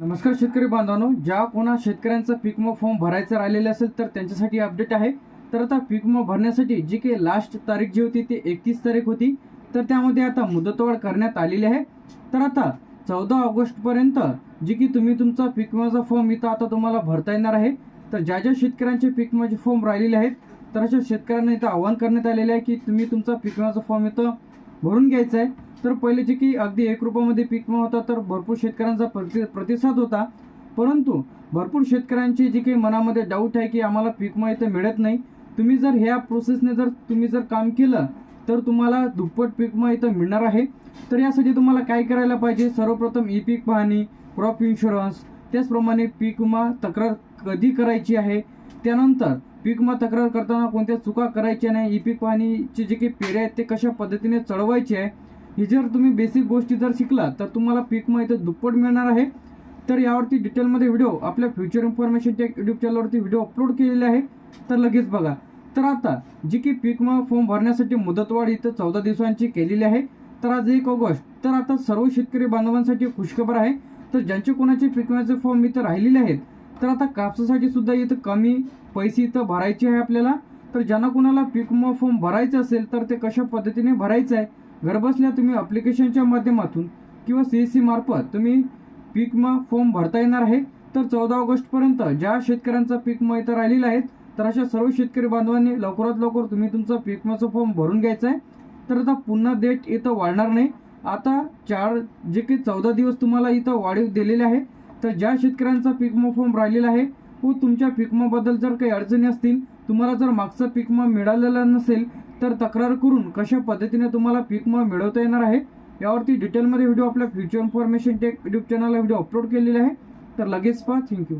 नमस्कार शेतकरी बांधवांनो ज्या कोणा शेतकऱ्यांचा पीक विमा फॉर्म भरायचा राहिलेला असेल तर त्यांच्यासाठी अपडेट आहे. तर आता पीक विमा भरण्यासाठी जी काही लास्ट तारीख जी होती ती एकतीस तारीख होती. तर त्यामध्ये आता मुदतवाढ करण्यात आलेली आहे. तर आता चौदा ऑगस्टपर्यंत जी की तुम्ही तुमचा पीक विमाचा फॉर्म इथं आता तुम्हाला भरता येणार आहे. तर ज्या ज्या शेतकऱ्यांचे पीक विमाचे फॉर्म राहिलेले आहेत तर अशा शेतकऱ्यांना इथं आवाहन करण्यात आलेलं आहे की तुम्ही तुमचा पीक विमाचा फॉर्म इथं भरून घ्यायचा आहे. तर पहिले जे की अगदी एक रुपयामध्ये पीक विमा होता तर भरपूर शेतकऱ्यांचा प्रति प्रतिसाद होता. परंतु भरपूर शेतकऱ्यांचे जे काही मनामध्ये डाऊट आहे की आम्हाला पीक विमा इथं मिळत नाही. तुम्ही जर ह्या प्रोसेसने जर तुम्ही जर काम केलं तर तुम्हाला दुप्पट पीक विमा इथं मिळणार आहे. तर यासाठी तुम्हाला काय करायला पाहिजे? सर्वप्रथम ई पीक पाहणी क्रॉप इन्शुरन्स त्याचप्रमाणे पीक विमा तक्रार कधी करायची आहे? त्यानंतर पीक विमा तक्रार करताना कोणत्या चुका करायच्या नाही? ई पीक पाहणीचे जे काही पेरे आहेत ते कशा पद्धतीने चढवायचे आहे? ही जर तुम्ही बेसिक गोष्टी जर शिकला तर तुम्हाला पीक इथे दुप्पट मिळणार आहे. तर यावरती डिटेलमध्ये व्हिडिओ आपल्या फ्युचर इन्फॉर्मेशन टेक यूट्यूब चॅनलवरती व्हिडिओ अपलोड केलेले आहे. तर लगेच बघा. तर आता जी की पीक विमा फॉर्म भरण्यासाठी मुदतवाढ इथं चौदा दिवसांची केलेली आहे. तर आज एक ऑगस्ट. तर आता सर्व शेतकरी बांधवांसाठी खुशखबर आहे. तर ज्यांचे कोणाचे पीक विम्याचे फॉर्म इथं राहिलेले आहेत तर आता कापसासाठी सुद्धा इथं कमी पैसे इथं भरायचे आहे आपल्याला. तर ज्यांना कोणाला पीक विमा फॉर्म भरायचा असेल तर ते कशा पद्धतीने भरायचं आहे? घरबसल्या तुम्ही अप्लिकेशनच्या माध्यमातून किंवा सी एस सी मार्फत तुम्ही पीकमा फॉर्म भरता येणार आहे. तर चौदा ऑगस्टपर्यंत ज्या शेतकऱ्यांचा पीकमा इथं राहिलेला आहे तर अशा सर्व शेतकरी बांधवांनी लवकरात लवकर तुम्ही तुमचा पीक फॉर्म भरून घ्यायचा आहे. तर आता पुन्हा डेट इथं वाढणार नाही. आता चार जे काही चौदा दिवस तुम्हाला इथं वाढीव दिलेले आहे. तर ज्या शेतकऱ्यांचा पीकमा फॉर्म राहिलेला आहे व तुमच्या पीकमाबद्दल जर काही अडचणी असतील तुम्हाला जर मागचा पीक विमा मिळालेला नसेल तर तक्रार करून कशा पद्धतीने तुम्हाला पीक विमा मिळवता येणार आहे यावरती डिटेलमध्ये व्हिडिओ आपल्या फ्युचर इन्फॉर्मेशन टेक यूट्यूब चॅनलला व्हिडिओ अपलोड केलेला आहे. तर लगेच पहा. थँक्यू